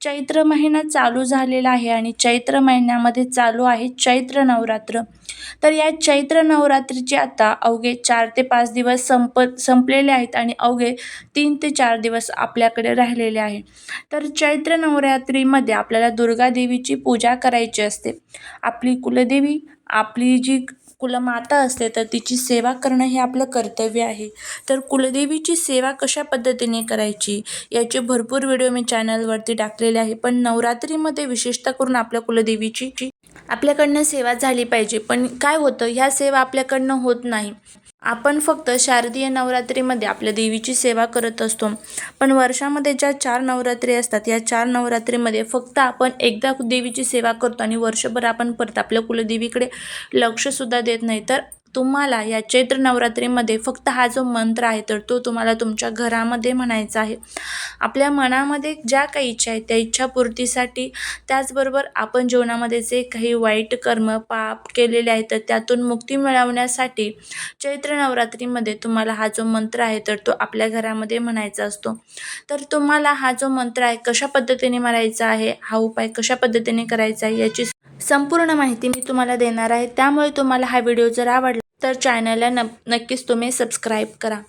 चैत्र महिना चालू झालेला आहे आणि चैत्र महिन्यामध्ये चालू आहे चैत्र नवरात्र. तर या चैत्र नवरात्रीचे आता अवघे चार ते पाच दिवस संपत संपलेले आहेत आणि अवघे तीन ते चार दिवस आपल्याकडे राहिलेले आहे. तर चैत्र नवरात्रीमध्ये आपल्याला दुर्गा देवीची पूजा करायची असते. आपली कुलदेवी आपली जी कुलमाता असते तर तिची सेवा करणं हे आपलं कर्तव्य आहे. तर कुलदेवीची सेवा कशा पद्धतीने करायची? याचे भरपूर व्हिडिओ मी चॅनलवरती टाकलेले आहे. पण नवरात्रीमध्ये विशेषतः करून आपल्या कुलदेवीची आपल्याकडनं सेवा झाली पाहिजे. पण काय होतं? ह्या सेवा आपल्याकडनं होत नाही. आपण फक्त शारदीय नवरात्रीमध्ये आपल्या देवीची सेवा करत असतो. पण वर्षामध्ये ज्या चार नवरात्री असतात या चार नवरात्रीमध्ये फक्त आपण एकदा देवीची सेवा करतो आणि वर्षभर आपण परत आपल्या कुलदेवीकडे लक्षसुद्धा देत नाही. तर तुम्हाला या चैत्र नवरात्रीमध्ये फक्त हा जो मंत्र आहे तर तो तुम्हाला तुमच्या घरामध्ये म्हणायचा आहे. आपल्या मनामध्ये ज्या काही इच्छा आहेत त्या इच्छापूर्तीसाठी त्याचबरोबर आपण जीवनामध्ये जे काही वाईट कर्म पाप केलेले आहेत तर त्यातून मुक्ती मिळवण्यासाठी चैत्र नवरात्रीमध्ये तुम्हाला हा जो मंत्र आहे तर तो आपल्या घरामध्ये म्हणायचा असतो. तर तुम्हाला हा जो मंत्र आहे कशा पद्धतीने म्हणायचा आहे हा उपाय कशा पद्धतीने करायचा आहे याची संपूर्ण माहिती मी तुम्हाला देणार आहे. त्यामुळे तुम्हाला हा व्हिडिओ जर आवडला तर चॅनलला न नक्कीच तुम्ही सबस्क्राईब करा.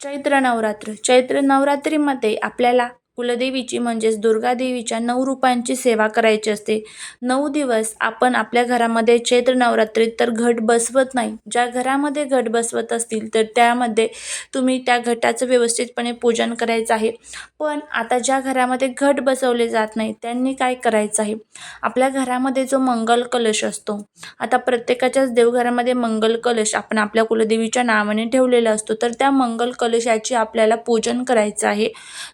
चैत्र नवरात्र. चैत्र नवरात्रीमध्ये आपल्याला कुलदेवीची म्हणजेच दुर्गादेवीच्या नऊ रूपांची सेवा करायची असते. नऊ दिवस आपण आपल्या घरामध्ये चैत्र नवरात्रीत तर घट बसवत नाही. ज्या घरामध्ये घट बसवत असतील तर त्यामध्ये तुम्ही त्या घटाचं व्यवस्थितपणे पूजन करायचं आहे. पण आता ज्या घरामध्ये घट बसवले जात नाही त्यांनी काय करायचं आहे? आपल्या घरामध्ये जो मंगल कलश असतो आता प्रत्येकाच्याच देवघरामध्ये मंगल कलश आपण आपल्या कुलदेवीच्या नावाने ठेवलेला असतो. तर त्या मंगल कलशाची आपल्याला पूजन करायचं आहे.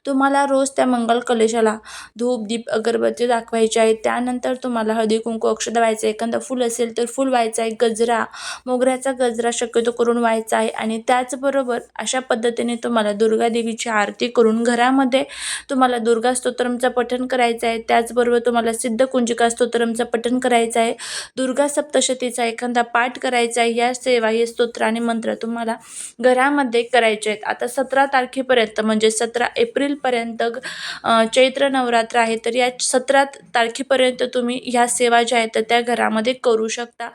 तुम्हाला रोज त्या मंगल कलशाला धूप दीप अगरबत्ती दाखवायची आहे त्यानंतर तुम्हाला हळदी कुंकू व्हायचं आहे. एखादं फुल असेल तर फुल व्हायचं आहे. गजरा मोगऱ्याचा गजरा शक्यतो करून व्हायचा आहे. आणि त्याचबरोबर अशा पद्धतीने तुम्हाला दुर्गादेवीची आरती करून घरामध्ये तुम्हाला दुर्गा स्तोत्रमचं पठण करायचं आहे. त्याचबरोबर तुम्हाला सिद्ध कुंजिका स्तोत्रमचं पठण करायचं आहे. दुर्गा सप्तशतीचा एखादा पाठ करायचा आहे. या सेवा हे स्तोत्र आणि मंत्र तुम्हाला घरामध्ये करायचे आहेत. आता सतरा तारखेपर्यंत म्हणजे सतरा एप्रिलपर्यंत चैत्र नवरात्र आहे तर या सतरा तारखेपर्यंत तुम्ही ह्या सेवा ज्या आहेत तर त्या घरामध्ये करू शकता.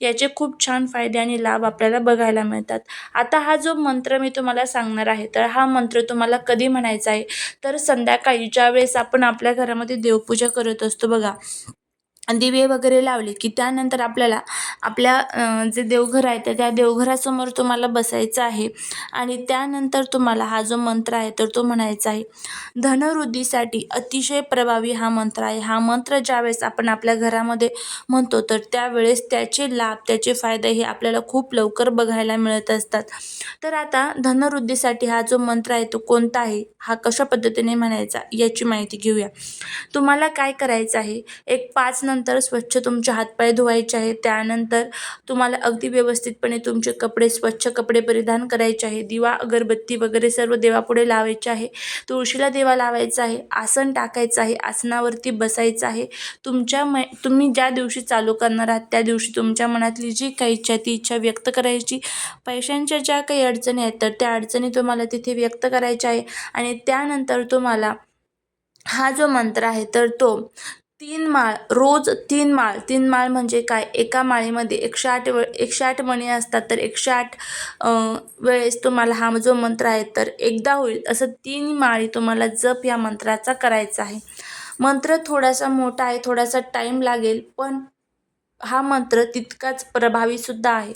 याचे खूप छान फायदे आणि लाभ आपल्याला बघायला मिळतात. आता हा जो मंत्र मी तुम्हाला सांगणार आहे तर हा मंत्र तुम्हाला कधी म्हणायचा आहे? तर संध्याकाळी ज्यावेळेस आपण आपल्या घरामध्ये देवपूजा करत असतो बघा दिवे वगैरे लावले की त्यानंतर आपल्याला आपल्या जे देवघर आहे तर त्या देवघरासमोर तुम्हाला बसायचं आहे. आणि त्यानंतर तुम्हाला हा जो मंत्र आहे तर तो म्हणायचा आहे धनवृद्धीसाठी अतिशय प्रभावी हा मंत्र आहे. हा मंत्र ज्यावेळेस आपण आपल्या घरामध्ये म्हणतो तर त्यावेळेस त्याचे लाभ त्याचे फायदे हे आपल्याला खूप लवकर बघायला मिळत असतात. तर आता धनवृद्धीसाठी हा जो मंत्र आहे तो कोणता आहे? हा कशा पद्धतीने म्हणायचा? याची माहिती घेऊया. तुम्हाला काय करायचं आहे? एक पाच नंतर स्वच्छ तुमचे हातपाय धुवायचे आहे त्यानंतर तुम्हाला अगदी व्यवस्थितपणे तुमचे कपडे स्वच्छ कपडे परिधान करायचे आहे दिवा अगरबत्ती वगैरे सर्व देवापुढे लावायचे आहे. तुळशीला देवा लावायचा आहे. आसन टाकायचं आहे. आसनावरती बसायचं आहे. तुमच्या म तुम्ही ज्या दिवशी चालू करणार आहात त्या दिवशी तुमच्या मनातली जी काही इच्छा ती इच्छा व्यक्त करायची. पैशांच्या ज्या काही अडचणी आहेत तर त्या अडचणी तुम्हाला तिथे व्यक्त करायच्या आहे. आणि त्यानंतर तुम्हाला हा जो मंत्र आहे तर तो तीन माळ रोज तीन माळ. तीन माळ म्हणजे काय? एका माळीमध्ये एकशे आठ वेळ एकशे आठ मणी असतात तर एकशे आठ वेळेस तुम्हाला हा जो मंत्र आहे तर एकदा होईल. असं तीन माळी तुम्हाला जप या मंत्राचा करायचा आहे. मंत्र थोडासा मोठा आहे थोडासा टाईम लागेल पण हा मंत्र तितकाच प्रभावीसुद्धा आहे.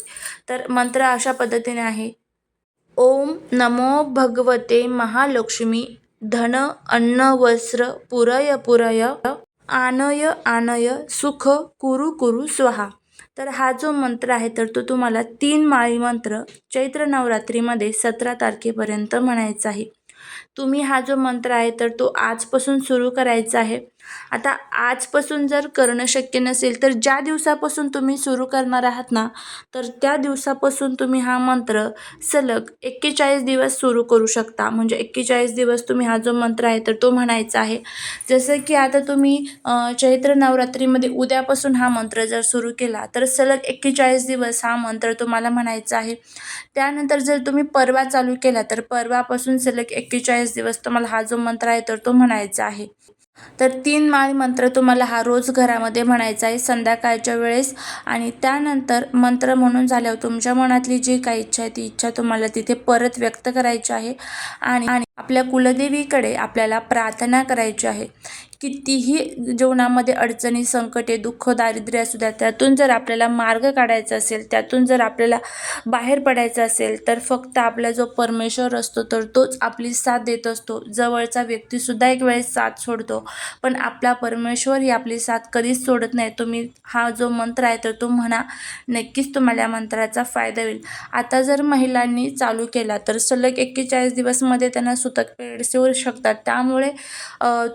तर मंत्र अशा पद्धतीने आहे. ओम नमो भगवते महालक्ष्मी धन अन्न वस्त्र पुरय पुरय आनय आनय सुख कुरु कुरु स्वाहा. तर हा जो मंत्र आहे तर तो तुम्हाला तीन माळी मंत्र चैत्र नवरात्रीमध्ये सतरा तारखेपर्यंत म्हणायचा आहे. तुम्ही हा जो मंत्र आहे तर तो आजपासून सुरू करायचा आहे. आता आजपासून जर करणं शक्य नसेल तर ज्या दिवसापासून तुम्ही सुरू करणार आहात ना तर त्या दिवसापासून तुम्ही हा मंत्र सलग एक्केचाळीस दिवस सुरू करू शकता. म्हणजे एक्केचाळीस दिवस तुम्ही हा जो मंत्र आहे तर तो म्हणायचा आहे. जसं की आता तुम्ही चैत्र नवरात्रीमध्ये उद्यापासून हा मंत्र जर सुरू केला तर सलग एक्केचाळीस दिवस हा मंत्र तुम्हाला म्हणायचा आहे. त्यानंतर जर तुम्ही परवा चालू केला तर परवापासून सलग एक्केचाळीस दिवस तुम्हाला हा जो मंत्र आहे तर तो म्हणायचा आहे. तर तीन माळ मंत्र तुम्हाला हा रोज घरामध्ये म्हणायचा आहे संध्याकाळच्या वेळेस. आणि त्यानंतर मंत्र म्हणून झाल्यावर तुमच्या मनातली जी काही इच्छा आहे ती इच्छा तुम्हाला तिथे परत व्यक्त करायची आहे. आणि आणि आपल्या कुलदेवीकडे आपल्याला प्रार्थना करायची आहे. कितीही जीवनामध्ये अडचणी संकटे दुःख दारिद्र्य असू द्या त्यातून जर आपल्याला मार्ग काढायचा असेल त्यातून जर आपल्याला बाहेर पडायचं असेल तर फक्त आपला जो परमेश्वर असतो तर तोच आपली साथ देत असतो. जवळचा व्यक्तीसुद्धा एक वेळेस साथ सोडतो. पण आपला परमेश्वर ही आपली साथ कधीच सोडत नाही. तुम्ही हा जो मंत्र आहे तर तो म्हणा. नक्कीच तुम्हाला या मंत्राचा फायदा होईल. आता जर महिलांनी चालू केला तर सलग एक्केचाळीस दिवसमध्ये त्यांना सुतक पिरियड्स येऊ शकतात. त्यामुळे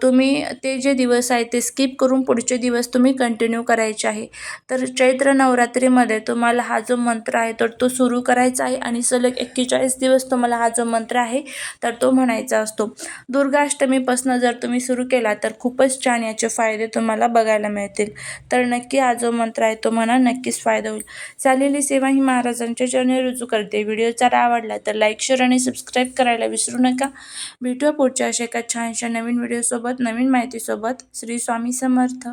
तुम्ही ते जे दिवस आहे ते स्किप करून पुढचे दिवस तुम्ही कंटिन्यू करायचे आहे. तर चैत्र नवरात्रीमध्ये तुम्हाला हा जो मंत्र आहे तर तो सुरू करायचा आहे आणि सलग एक्केचाळीस दिवस तुम्हाला हा जो मंत्र आहे तर तो म्हणायचा असतो. दुर्गाष्टमीपासून जर तुम्ही सुरू केला तर खूपच छान याचे फायदे तुम्हाला बघायला मिळतील. तर नक्की हा जो मंत्र आहे तो म्हणा नक्कीच फायदा होईल. चाललेली सेवा ही महाराजांच्या चरणी रुजू करते. व्हिडिओ जर आवडला तर लाईक शेअर आणि सबस्क्राईब करायला विसरू नका. भेटूया पुढच्या अशा एका छानशा नवीन व्हिडिओसोबत नवीन माहितीसोबत. श्री स्वामी समर्थ.